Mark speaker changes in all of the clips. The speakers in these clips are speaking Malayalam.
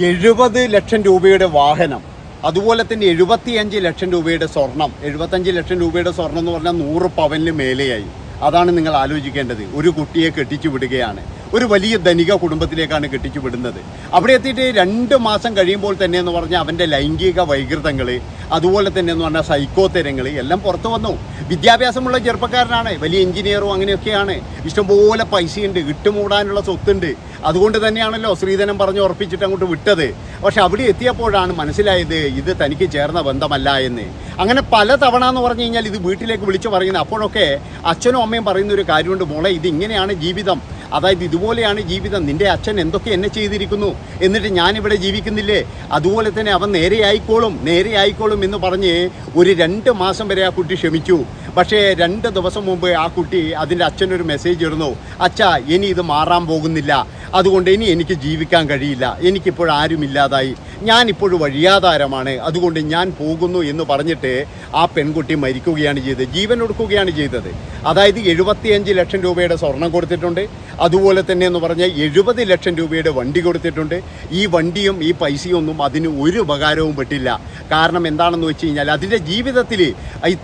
Speaker 1: എഴുപത് ലക്ഷം രൂപയുടെ വാഹനം അതുപോലെ തന്നെ എഴുപത്തിയഞ്ച് ലക്ഷം രൂപയുടെ സ്വർണം. എഴുപത്തഞ്ച് ലക്ഷം രൂപയുടെ സ്വർണം എന്ന് പറഞ്ഞാൽ നൂറ് പവനിൽ മേലെയായി. അതാണ് നിങ്ങൾ ആലോചിക്കേണ്ടത്. ഒരു കുട്ടിയെ കെട്ടിച്ചു വിടുകയാണ്. ഒരു വലിയ ധനിക കുടുംബത്തിലേക്കാണ് കെട്ടിച്ചു വിടുന്നത്. അവിടെ എത്തിയിട്ട് രണ്ട് മാസം കഴിയുമ്പോൾ തന്നെ എന്ന് പറഞ്ഞാൽ അവന്റെ ലൈംഗിക വൈകൃതങ്ങൾ അതുപോലെ തന്നെ എന്ന് പറഞ്ഞാൽ സൈക്കോത്തരങ്ങൾ എല്ലാം പുറത്തു വന്നു. വിദ്യാഭ്യാസമുള്ള ചെറുപ്പക്കാരനാണ് വലിയ എഞ്ചിനീയറും അങ്ങനെയൊക്കെയാണ്. ഇഷ്ടംപോലെ പൈസയുണ്ട് ഇട്ടുമൂടാനുള്ള സ്വത്തുണ്ട്. അതുകൊണ്ട് തന്നെയാണല്ലോ ശ്രീധനം പറഞ്ഞ് ഉറപ്പിച്ചിട്ട് അങ്ങോട്ട് വിട്ടത്. പക്ഷെ അവിടെ എത്തിയപ്പോഴാണ് മനസ്സിലായത് ഇത് തനിക്ക് ചേർന്ന ബന്ധമല്ല എന്ന്. അങ്ങനെ പല തവണ എന്ന് പറഞ്ഞു കഴിഞ്ഞാൽ ഇത് വീട്ടിലേക്ക് വിളിച്ചു പറയുന്നത് അപ്പോഴൊക്കെ അച്ഛനും അമ്മയും പറയുന്ന ഒരു കാര്യമുണ്ട് മോളെ ഇത് ഇങ്ങനെയാണ് ജീവിതം. അതായത് ഇതുപോലെയാണ് ജീവിതം. നിന്റെ അച്ഛൻ എന്തൊക്കെ എന്നെ ചെയ്തിരിക്കുന്നു? എന്നിട്ട് ഞാനിവിടെ ജീവിക്കുന്നില്ലേ? അതുപോലെ തന്നെ അവൻ നേരെ ആയിക്കോളും നേരെ ആയിക്കോളും എന്ന് പറഞ്ഞ് ഒരു രണ്ട് മാസം വരെ ആ കുട്ടി ക്ഷമിച്ചു. പക്ഷേ രണ്ട് ദിവസം മുമ്പ് ആ കുട്ടി അതിന്റെ അച്ഛനൊരു മെസ്സേജ് ഇടുന്നു. അച്ഛാ ഇനി ഇത് മാറാൻ പോകുന്നില്ല. അതുകൊണ്ട് ഇനി എനിക്ക് ജീവിക്കാൻ കഴിയില്ല. എനിക്കിപ്പോൾ ആരുമില്ലാതായി. ഞാനിപ്പോഴും വഴിയാധാരമാണ്. അതുകൊണ്ട് ഞാൻ പോകുന്നു എന്ന് പറഞ്ഞിട്ട് ആ പെൺകുട്ടി മരിക്കുകയാണ് ചെയ്തത്. ജീവൻ ഒടുക്കുകയാണ് ചെയ്തത്. അതായത് എഴുപത്തിയഞ്ച് ലക്ഷം രൂപയുടെ സ്വർണം കൊടുത്തിട്ടുണ്ട്. അതുപോലെ തന്നെ എന്ന് പറഞ്ഞാൽ എഴുപത് ലക്ഷം രൂപയുടെ വണ്ടി കൊടുത്തിട്ടുണ്ട്. ഈ വണ്ടിയും ഈ പൈസയൊന്നും അതിന് ഒരു ഉപകാരവും പെട്ടില്ല. കാരണം എന്താണെന്ന് വെച്ച് കഴിഞ്ഞാൽ അതിന്റെ ജീവിതത്തിൽ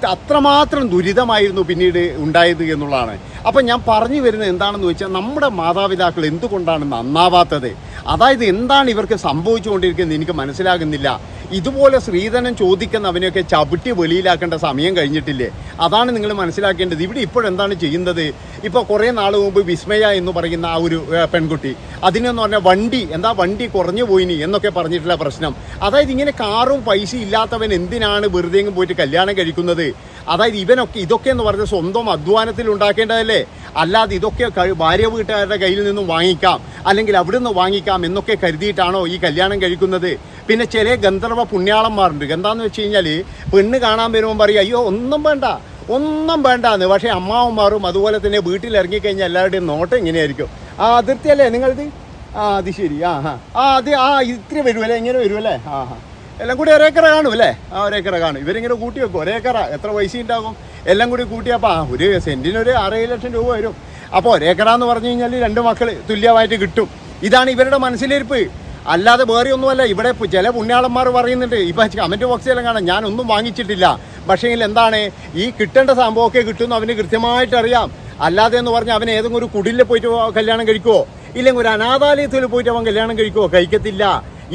Speaker 1: അത്രമാത്രം ദുരിതമായിരുന്നു പിന്നീട് ഉണ്ടായത് എന്നുള്ളതാണ്. അപ്പം ഞാൻ പറഞ്ഞു വരുന്നത് എന്താണെന്ന് വെച്ചാൽ നമ്മുടെ മാതാപിതാക്കൾ എന്തുകൊണ്ടാണ് നന്നാവാത്തത്? അതായത് എന്താണ് ഇവർക്ക് സംഭവിച്ചുകൊണ്ടിരിക്കുന്നത് എനിക്ക് മനസ്സിലാകുന്നില്ല. ഇതുപോലെ സ്ത്രീധനം ചോദിക്കുന്നവനെയൊക്കെ ചവിട്ടി വെളിയിലാക്കേണ്ട സമയം കഴിഞ്ഞിട്ടില്ലേ? അതാണ് നിങ്ങൾ മനസ്സിലാക്കേണ്ടത്. ഇവിടെ ഇപ്പോഴെന്താണ് ചെയ്യുന്നത്? ഇപ്പോൾ കുറേ നാൾ മുമ്പ് വിസ്മയ എന്ന് പറയുന്ന ആ ഒരു പെൺകുട്ടി. അതിനെന്ന് പറഞ്ഞാൽ വണ്ടി എന്താ വണ്ടി കുറഞ്ഞു പോയിനി എന്നൊക്കെ പറഞ്ഞിട്ടുള്ള പ്രശ്നം. അതായത് ഇങ്ങനെ കാറും പൈസ ഇല്ലാത്തവൻ എന്തിനാണ് വെറുതെ പോയിട്ട് കല്യാണം കഴിക്കുന്നത്? അതായത് ഇവനൊക്കെ ഇതൊക്കെ എന്ന് പറഞ്ഞ സ്വന്തം അധ്വാനത്തിൽ ഉണ്ടാക്കേണ്ടതല്ലേ? അല്ലാതെ ഇതൊക്കെ ഭാര്യ വീട്ടുകാരുടെ കയ്യിൽ നിന്നും വാങ്ങിക്കാം അല്ലെങ്കിൽ അവിടെ നിന്ന് വാങ്ങിക്കാം എന്നൊക്കെ കരുതിയിട്ടാണോ ഈ കല്യാണം കഴിക്കുന്നത്? പിന്നെ ചില ഗന്ധർവ പുണ്യാളന്മാരുണ്ട്. എന്താന്ന് വെച്ച് കഴിഞ്ഞാൽ പെണ്ണ് കാണാൻ വരുമ്പോൾ പറയും അയ്യോ ഒന്നും വേണ്ട ഒന്നും വേണ്ടാന്ന്. പക്ഷേ അമ്മാവന്മാരും അതുപോലെ തന്നെ വീട്ടിൽ ഇറങ്ങിക്കഴിഞ്ഞാൽ എല്ലാവരുടെയും നോട്ടം ഇങ്ങനെയായിരിക്കും. ആ അതിർത്തിയല്ലേ നിങ്ങളിത്? ആ അത് ശരി. ആ ആ. ആ അത് ആ ഇത്തിരി വരുമല്ലേ ഇങ്ങനെ വരുമല്ലേ ആ ആ. എല്ലാം കൂടി ഒരേക്കറ കാണും അല്ലേ? ആ ഒരേക്കറ കാണും. ഇവരിങ്ങനെ കൂട്ടി വെക്കും. ഒരേക്കറ എത്ര പൈസ ഉണ്ടാകും? എല്ലാം കൂടി കൂട്ടിയപ്പോൾ ആ ഒരു സെന്റിന് ഒരു അറേഴ് ലക്ഷം രൂപ വരും. അപ്പോൾ ഒരേക്കറ എന്ന് പറഞ്ഞു കഴിഞ്ഞാൽ രണ്ട് മക്കൾ തുല്യമായിട്ട് കിട്ടും. ഇതാണ് ഇവരുടെ മനസ്സിലിരിപ്പ്. അല്ലാതെ വേറെ ഒന്നുമല്ല. ഇവിടെ ചില പുണ്യാളന്മാർ പറയുന്നുണ്ട് ഇപ്പം കമന്റ് ബോക്സിലെല്ലാം കാണാം. ഞാനൊന്നും വാങ്ങിച്ചിട്ടില്ല. പക്ഷേ എന്താണ്? ഈ കിട്ടേണ്ട സംഭവമൊക്കെ കിട്ടുമെന്ന് അവന് കൃത്യമായിട്ട് അറിയാം. അല്ലാതെ എന്ന് പറഞ്ഞാൽ അവൻ ഏതെങ്കിലും ഒരു കുടിലിൽ പോയിട്ട് കല്യാണം കഴിക്കുമോ ഇല്ലെങ്കിൽ ഒരു അനാഥാലയത്തിൽ പോയിട്ട് അവൻ കല്യാണം കഴിക്കുമോ കഴിക്കത്തില്ല.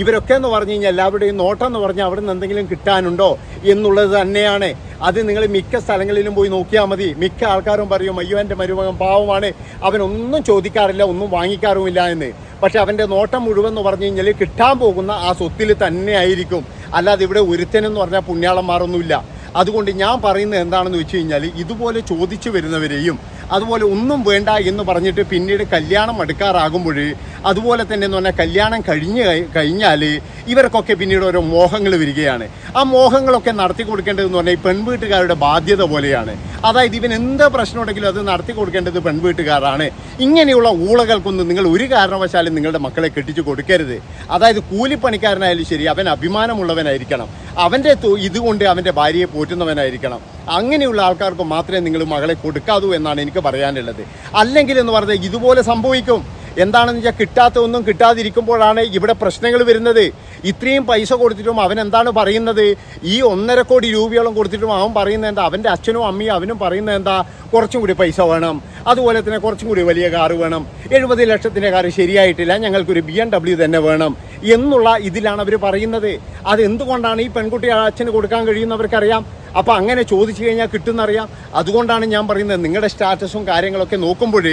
Speaker 1: ഇവരൊക്കെ എന്ന് പറഞ്ഞു കഴിഞ്ഞാൽ എല്ലാവരുടെയും നോട്ടം എന്ന് പറഞ്ഞാൽ അവിടെ നിന്ന് എന്തെങ്കിലും കിട്ടാനുണ്ടോ എന്നുള്ളത് തന്നെയാണ്. അത് നിങ്ങൾ മിക്ക സ്ഥലങ്ങളിലും പോയി നോക്കിയാൽ മതി. മിക്ക ആൾക്കാരും പറയും അയ്യോ എന്റെ മരുമകൻ പാവമാണ്. അവനൊന്നും ചോദിക്കാറില്ല ഒന്നും വാങ്ങിക്കാറുമില്ല എന്ന്. പക്ഷെ അവന്റെ നോട്ടം മുഴുവൻ എന്ന് പറഞ്ഞു കഴിഞ്ഞാൽ കിട്ടാൻ പോകുന്ന ആ സ്വത്തിൽ തന്നെ ആയിരിക്കും. അല്ലാതെ ഇവിടെ ഒരുത്തനെന്ന് പറഞ്ഞാൽ പുണ്യാളന്മാരൊന്നുമില്ല. അതുകൊണ്ട് ഞാൻ പറയുന്നത് എന്താണെന്ന് വെച്ച് കഴിഞ്ഞാൽ ഇതുപോലെ ചോദിച്ചു വരുന്നവരെയും അതുപോലെ ഒന്നും വേണ്ട എന്ന് പറഞ്ഞിട്ട് പിന്നീട് കല്യാണം അടുക്കാറാകുമ്പോൾ അതുപോലെ തന്നെ എന്ന് പറഞ്ഞാൽ കല്യാണം കഴിഞ്ഞ് കഴി- കഴിഞ്ഞാൽ ഇവർക്കൊക്കെ പിന്നീട് ഓരോ മോഹങ്ങൾ വരികയാണ്. ആ മോഹങ്ങളൊക്കെ നടത്തി കൊടുക്കേണ്ടതെന്ന് പറഞ്ഞാൽ ഈ പെൺവീട്ടുകാരുടെ ബാധ്യത പോലെയാണ്. അതായത് ഇവൻ എന്ത് പ്രശ്നമുണ്ടെങ്കിലും അത് നടത്തി കൊടുക്കേണ്ടത് പെൺവീട്ടുകാരാണ്. ഇങ്ങനെയുള്ള ഊളകൾക്കൊന്നും നിങ്ങൾ ഒരു കാരണവശാലും നിങ്ങളുടെ മക്കളെ കെട്ടിച്ചു കൊടുക്കരുത്. അതായത് കൂലിപ്പണിക്കാരനായാലും ശരി അവൻ അഭിമാനമുള്ളവനായിരിക്കണം. അവന്റെ ഇതുകൊണ്ട് അവന്റെ ഭാര്യയെ പോറ്റുന്നവനായിരിക്കണം. അങ്ങനെയുള്ള ആൾക്കാർക്ക് മാത്രമേ നിങ്ങൾ മകളെ കൊടുക്കാവൂ എന്നാണ് എനിക്ക് പറയാനുള്ളത്. അല്ലെങ്കിൽ എന്ന് പറഞ്ഞാൽ ഇതുപോലെ സംഭവിക്കും. എന്താണെന്ന് വെച്ചാൽ കിട്ടാത്ത ഒന്നും കിട്ടാതിരിക്കുമ്പോഴാണ് ഇവിടെ പ്രശ്നങ്ങൾ വരുന്നത്. ഇത്രയും പൈസ കൊടുത്തിട്ടും അവൻ എന്താണ് പറയുന്നത്? ഈ ഒന്നര കോടി രൂപയോളം കൊടുത്തിട്ടും അവൻ പറയുന്നത് എന്താ? അവന്റെ അച്ഛനും അമ്മയും അവനും പറയുന്നത് എന്താ? കുറച്ചും കൂടി പൈസ വേണം. അതുപോലെ തന്നെ കുറച്ചും കൂടി വലിയ കാറ് വേണം. എഴുപത് ലക്ഷത്തിന്റെ കാറ് ശരിയായിട്ടില്ല. ഞങ്ങൾക്കൊരു ബി എം ഡബ്ല്യു തന്നെ വേണം എന്നുള്ള ഇതിലാണ് അവർ പറയുന്നത്. അതെന്തുകൊണ്ടാണ് ഈ പെൺകുട്ടി അച്ഛന് കൊടുക്കാൻ കഴിയുന്നവർക്കറിയാം അപ്പോൾ അങ്ങനെ ചോദിച്ചു കഴിഞ്ഞാൽ കിട്ടുന്നറിയാം. അതുകൊണ്ടാണ് ഞാൻ പറയുന്നത് നിങ്ങളുടെ സ്റ്റാറ്റസും കാര്യങ്ങളൊക്കെ നോക്കുമ്പോൾ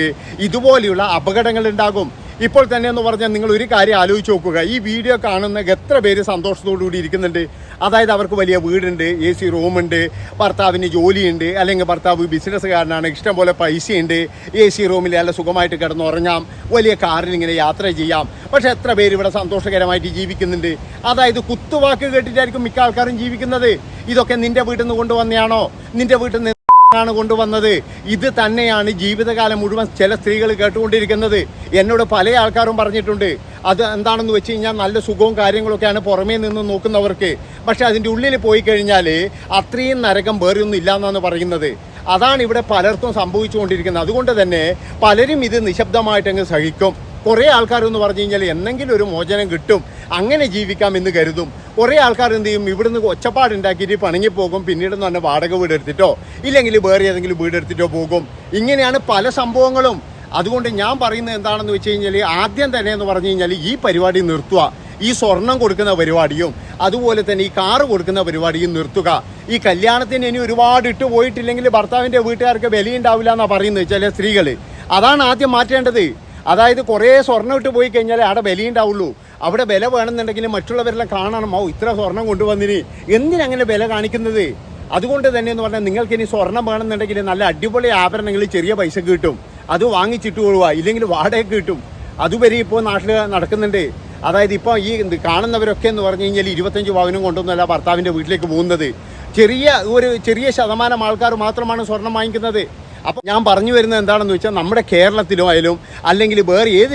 Speaker 1: ഇതുപോലെയുള്ള അപകടങ്ങൾ ഉണ്ടാകും. ഇപ്പോൾ തന്നെ എന്ന് പറഞ്ഞാൽ നിങ്ങൾ ഒരു കാര്യം ആലോചിച്ച് നോക്കുക. ഈ വീഡിയോ കാണുന്ന എത്ര പേര് സന്തോഷത്തോടു കൂടി ഇരിക്കുന്നുണ്ട്. അതായത് അവർക്ക് വലിയ വീടുണ്ട് എ സി റൂമുണ്ട് ഭർത്താവിന് ജോലിയുണ്ട് അല്ലെങ്കിൽ ഭർത്താവ് ബിസിനസ്സുകാരനാണ് ഇഷ്ടംപോലെ പൈസയുണ്ട് എ സി റൂമിൽ നല്ല സുഖമായിട്ട് കിടന്നുറങ്ങാം വലിയ കാറിൽ ഇങ്ങനെ യാത്ര ചെയ്യാം. പക്ഷേ എത്ര പേര് ഇവിടെ സന്തോഷകരമായിട്ട് ജീവിക്കുന്നുണ്ട്. അതായത് കുത്തുവാക്ക് കേട്ടിട്ടായിരിക്കും മിക്ക ആൾക്കാരും ജീവിക്കുന്നത്. ഇതൊക്കെ നിന്റെ വീട്ടിൽ നിന്ന് കൊണ്ടുവന്നെയാണോ? നിന്റെ വീട്ടിൽ നിന്ന് ആണ് കൊണ്ടുവന്നത്. ഇത് തന്നെയാണ് ജീവിതകാലം മുഴുവൻ ചില സ്ത്രീകൾ കേട്ടുകൊണ്ടിരിക്കുന്നത്. എന്നോട് പല ആൾക്കാരും പറഞ്ഞിട്ടുണ്ട്. അത് എന്താണെന്ന് വെച്ച് കഴിഞ്ഞാൽ നല്ല സുഖവും കാര്യങ്ങളൊക്കെയാണ് പുറമേ നിന്ന് നോക്കുന്നവർക്ക്. പക്ഷെ അതിന്റെ ഉള്ളിൽ പോയി കഴിഞ്ഞാൽ അത്രയും നരകം വേറൊന്നും ഇല്ല എന്നാണ് പറയുന്നത്. അതാണ് ഇവിടെ പലർക്കും സംഭവിച്ചുകൊണ്ടിരിക്കുന്നത്. അതുകൊണ്ട് തന്നെ പലരും ഇത് നിശബ്ദമായിട്ടങ്ങ് സഹിക്കും. കുറേ ആൾക്കാരെന്ന് പറഞ്ഞു കഴിഞ്ഞാൽ എന്തെങ്കിലും ഒരു മോചനം കിട്ടും. അങ്ങനെ ജീവിക്കാം എന്ന് കരുതും. കുറേ ആൾക്കാർ എന്ത് ചെയ്യും? ഇവിടുന്ന് ഒച്ചപ്പാടുണ്ടാക്കിയിട്ട് പണങ്ങി പോകും. പിന്നീട് എന്ന് പറഞ്ഞാൽ വാടക വീട് എടുത്തിട്ടോ ഇല്ലെങ്കിൽ വേറെ ഏതെങ്കിലും വീട് എടുത്തിട്ടോ പോകും. ഇങ്ങനെയാണ് പല സംഭവങ്ങളും. അതുകൊണ്ട് ഞാൻ പറയുന്നത് എന്താണെന്ന് വെച്ച് കഴിഞ്ഞാൽ ആദ്യം തന്നെ എന്ന് പറഞ്ഞു കഴിഞ്ഞാൽ ഈ പരിപാടി നിർത്തുക. ഈ സ്വർണം കൊടുക്കുന്ന പരിപാടിയും അതുപോലെ തന്നെ ഈ കാറ് കൊടുക്കുന്ന പരിപാടിയും നിർത്തുക. ഈ കല്യാണത്തിന് ഇനി ഒരുപാട് ഇട്ട് പോയിട്ടില്ലെങ്കിൽ ഭർത്താവിന്റെ വീട്ടുകാർക്ക് വിലയുണ്ടാവില്ല എന്നാണ് പറയുന്നത് ചില സ്ത്രീകൾ അതാണ് ആദ്യം മാറ്റേണ്ടത്. അതായത് കുറേ സ്വർണം ഇട്ട് പോയി കഴിഞ്ഞാൽ അവിടെ വിലയുണ്ടാവുള്ളൂ അവിടെ വില വേണമെന്നുണ്ടെങ്കിൽ മറ്റുള്ളവരെല്ലാം കാണണം. ഓ ഇത്ര സ്വർണം കൊണ്ടുവന്നിന്. എന്തിനങ്ങനെ വില കാണിക്കുന്നത്? അതുകൊണ്ട് തന്നെ എന്ന് പറഞ്ഞാൽ നിങ്ങൾക്ക് ഇനി സ്വർണം വേണമെന്നുണ്ടെങ്കിൽ നല്ല അടിപൊളി ആഭരണങ്ങൾ ചെറിയ പൈസ കിട്ടും. അത് വാങ്ങിച്ചിട്ട് കൊള്ളുക ഇല്ലെങ്കിൽ വാടക കിട്ടും. അതുവരെ ഇപ്പോൾ നാട്ടിൽ നടക്കുന്നുണ്ട്. അതായത് ഇപ്പോൾ ഈ കാണുന്നവരൊക്കെ എന്ന് പറഞ്ഞു കഴിഞ്ഞാൽ ഇരുപത്തഞ്ച് പവനും കൊണ്ടൊന്നുമല്ല ഭർത്താവിന്റെ വീട്ടിലേക്ക് പോകുന്നത്. ചെറിയ ഒരു ചെറിയ ശതമാനം ആൾക്കാർ മാത്രമാണ് സ്വർണം വാങ്ങിക്കുന്നത്. അപ്പം ഞാൻ പറഞ്ഞു വരുന്നത് എന്താണെന്ന് വെച്ചാൽ നമ്മുടെ കേരളത്തിലോ ആയാലും അല്ലെങ്കിൽ വേറെ ഏത്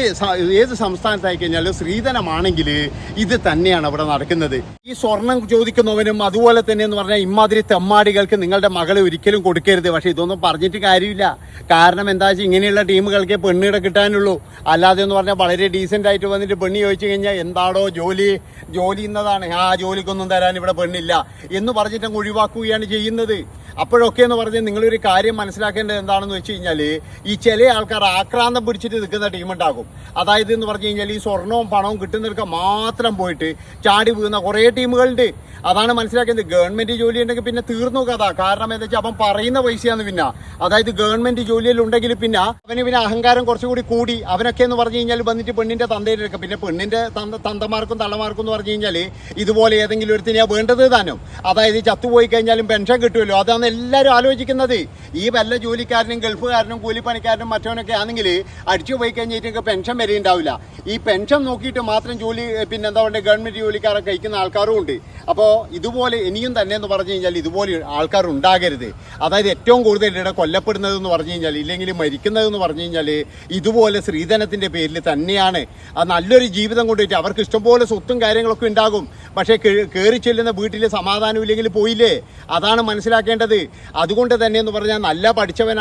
Speaker 1: ഏത് സംസ്ഥാനത്തായി കഴിഞ്ഞാലും സ്ത്രീധനമാണെങ്കിൽ ഇത് തന്നെയാണ് അവിടെ നടക്കുന്നത്. ഈ സ്വർണം ചോദിക്കുന്നവനും അതുപോലെ തന്നെ എന്ന് പറഞ്ഞാൽ ഇമാതിരി തെമ്മാടികൾക്ക് നിങ്ങളുടെ മകളെ ഒരിക്കലും കൊടുക്കരുത്. പക്ഷേ ഇതൊന്നും പറഞ്ഞിട്ട് കാര്യമില്ല. കാരണം എന്താ വെച്ചാൽ ഇങ്ങനെയുള്ള ടീമുകൾക്ക് പെണ്ണിടെ കിട്ടാനുള്ളൂ. അല്ലാതെ എന്ന് പറഞ്ഞാൽ വളരെ ഡീസന്റ് ആയിട്ട് വന്നിട്ട് പെണ്ണി ചോദിച്ചു കഴിഞ്ഞാൽ എന്താടോ ജോലി ജോലി എന്നതാണ് ആ ജോലിക്കൊന്നും തരാൻ ഇവിടെ പെണ്ണില്ല എന്ന് പറഞ്ഞിട്ട് അങ്ങ് ഒഴിവാക്കുകയാണ് ചെയ്യുന്നത്. അപ്പോഴൊക്കെ എന്ന് പറഞ്ഞാൽ നിങ്ങളൊരു കാര്യം മനസ്സിലാക്കേണ്ടത് എന്താണെന്ന് വെച്ച് കഴിഞ്ഞാൽ ഈ ചില ആൾക്കാർ ആക്രാന്തം പിടിച്ചിട്ട് നിൽക്കുന്ന ടീമുണ്ടാകും അതായത് എന്ന് പറഞ്ഞു കഴിഞ്ഞാൽ ഈ സ്വർണവും പണവും കിട്ടുന്നവർക്ക് മാത്രം പോയിട്ട് ചാടി വീഴുന്ന കുറേ ടീമുകളുണ്ട്. അതാണ് മനസ്സിലാക്കുന്നത് ഗവൺമെന്റ് ജോലി ഉണ്ടെങ്കിൽ പിന്നെ തീർന്നു കഥ കാരണം എന്താ വെച്ചാൽ അവൻ പറയുന്ന പൈസയാണ് പിന്നെ. അതായത് ഗവൺമെന്റ് ജോലിയിൽ ഉണ്ടെങ്കിൽ പിന്നെ അവന് പിന്നെ അഹങ്കാരം കുറച്ചുകൂടി കൂടി. അവനൊക്കെ എന്ന് പറഞ്ഞു കഴിഞ്ഞാൽ വന്നിട്ട് പെണ്ണിന്റെ തന്തയിലെടുക്കും പിന്നെ പെണ്ണിന്റെ തന്ത തന്തമാർക്കും തള്ളമാർക്കും എന്ന് പറഞ്ഞു കഴിഞ്ഞാൽ ഇതുപോലെ ഏതെങ്കിലും ഒരുത്തിനെയാണ് വേണ്ടത് താനും. അതായത് ചത്തുപോയി കഴിഞ്ഞാലും പെൻഷൻ കിട്ടുമല്ലോ. അതാണ് എല്ലാവരും ആലോചിക്കുന്നത്. ഈ വല്ല ജോലിക്കാരനും ഗൾഫുകാരനും കൂലിപ്പണിക്കാരനും മറ്റവനൊക്കെ ആണെങ്കിൽ അടിച്ചു പോയി കഴിഞ്ഞിട്ട് പെൻഷൻ വരെ ഉണ്ടാവില്ല. ഈ പെൻഷൻ നോക്കിയിട്ട് മാത്രം ജോലി പിന്നെ എന്താ പറയുക ഗവൺമെന്റ് ജോലിക്കാരൊക്കെ കഴിക്കുന്ന ആൾക്കാരും ഉണ്ട്. അപ്പോൾ ഇതുപോലെ ഇനിയും തന്നെ എന്ന് പറഞ്ഞു കഴിഞ്ഞാൽ ഇതുപോലെ ആൾക്കാർ ഉണ്ടാകരുത്. അതായത് ഏറ്റവും കൂടുതൽ ഇവിടെ കൊല്ലപ്പെടുന്നത് എന്ന് പറഞ്ഞു കഴിഞ്ഞാൽ ഇല്ലെങ്കിൽ മരിക്കുന്നത് എന്ന് പറഞ്ഞു കഴിഞ്ഞാൽ ഇതുപോലെ സ്ത്രീധനത്തിന്റെ പേരിൽ തന്നെയാണ്. ആ നല്ലൊരു ജീവിതം കൊണ്ടുപോയിട്ട് അവർക്ക് ഇഷ്ടംപോലെ സ്വത്തും കാര്യങ്ങളൊക്കെ ഉണ്ടാകും. പക്ഷേ കയറി ചെല്ലുന്ന വീട്ടിൽ സമാധാനം ഇല്ലെങ്കിൽ പോയില്ലേ? അതാണ് മനസ്സിലാക്കേണ്ടത്. അതുകൊണ്ട് തന്നെ എന്ന് പറഞ്ഞാൽ നല്ല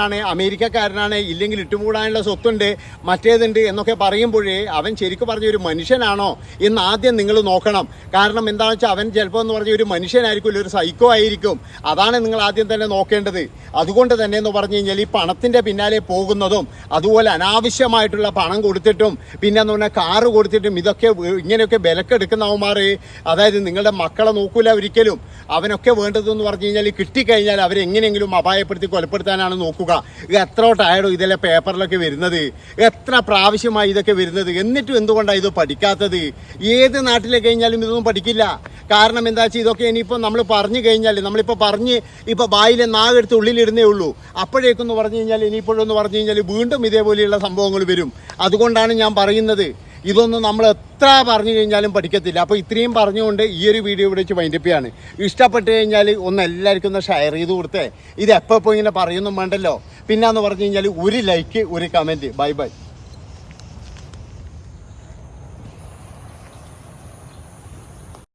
Speaker 1: പഠിച്ചവനാണ് അമേരിക്കക്കാരനാണ് ഇല്ലെങ്കിൽ ഇട്ടുമൂടാനുള്ള സ്വത്തുണ്ട് മറ്റേതുണ്ട് എന്നൊക്കെ പറയുമ്പോഴേ അവൻ ശരിക്കും പറഞ്ഞ ഒരു മനുഷ്യനാണോ എന്ന് ആദ്യം നിങ്ങൾ നോക്കണം. കാരണം എന്താണെന്ന് വെച്ചാൽ അവൻ ചിലപ്പോൾ എന്ന് പറഞ്ഞ ഒരു മനുഷ്യനായിരിക്കും ഒരു സൈക്കോ ആയിരിക്കും. അതാണ് നിങ്ങൾ ആദ്യം തന്നെ നോക്കേണ്ടത്. അതുകൊണ്ട് തന്നെ എന്ന് പറഞ്ഞു കഴിഞ്ഞാൽ ഈ പണത്തിന്റെ പിന്നാലെ പോകുന്നതും അതുപോലെ അനാവശ്യമായിട്ടുള്ള പണം കൊടുത്തിട്ടും പിന്നെ എന്ന് പറഞ്ഞാൽ കാറ് കൊടുത്തിട്ടും ഇതൊക്കെ ഇങ്ങനെയൊക്കെ വിലക്കെടുക്കുന്നവന്മാർ അതായത് നിങ്ങളുടെ മക്കളെ നോക്കൂല ഒരിക്കലും. അവനൊക്കെ വേണ്ടതെന്ന് പറഞ്ഞു കഴിഞ്ഞാൽ കിട്ടിക്കഴിഞ്ഞാൽ അവരെങ്ങനെയെങ്കിലും അപായപ്പെടുത്തി കൊലപ്പെടുത്താനാണ് നോക്കുക. ഇത് ടയർഡും ഇതിലെ പേപ്പറിലൊക്കെ വരുന്നത്? എത്ര പ്രാവശ്യമായി ഇതൊക്കെ വരുന്നത്? എന്നിട്ടും എന്തുകൊണ്ടാണ് ഇത് പഠിക്കാത്തത്? ഏത് നാട്ടിലേക്ക് കഴിഞ്ഞാലും ഇതൊന്നും പഠിക്കില്ല. കാരണം എന്താ വെച്ചാൽ ഇതൊക്കെ ഇനിയിപ്പോൾ നമ്മൾ പറഞ്ഞു കഴിഞ്ഞാൽ നമ്മളിപ്പോൾ പറഞ്ഞ് ഇപ്പോൾ ബായിലെ നാഗെടുത്ത് ഉള്ളിലിരുന്നേ ഉള്ളൂ. അപ്പോഴേക്കെന്ന് പറഞ്ഞു കഴിഞ്ഞാൽ ഇനിയിപ്പോഴെന്ന് പറഞ്ഞു കഴിഞ്ഞാൽ വീണ്ടും ഇതേപോലെയുള്ള സംഭവങ്ങൾ വരും. അതുകൊണ്ടാണ് ഞാൻ പറയുന്നത്. ഇതൊന്നും നമ്മൾ എത്ര പറഞ്ഞു കഴിഞ്ഞാലും പഠിക്കത്തില്ല. അപ്പോൾ ഇത്രയും പറഞ്ഞുകൊണ്ട് ഈ ഒരു വീഡിയോ ഇവിടെ വെച്ച് വൈൻഡപ്പ് ചെയ്യാണ്. ഇഷ്ടപ്പെട്ട് കഴിഞ്ഞാൽ ഒന്ന് എല്ലാവർക്കും ഒന്ന് ഷെയർ ചെയ്ത് കൊടുത്തേ. ഇത് എപ്പോൾ ഇങ്ങനെ പറയുന്നും വേണ്ടല്ലോ. പിന്നെന്ന് പറഞ്ഞു കഴിഞ്ഞാൽ ഒരു ലൈക്ക് ഒരു കമന്റ് ബൈ ബൈ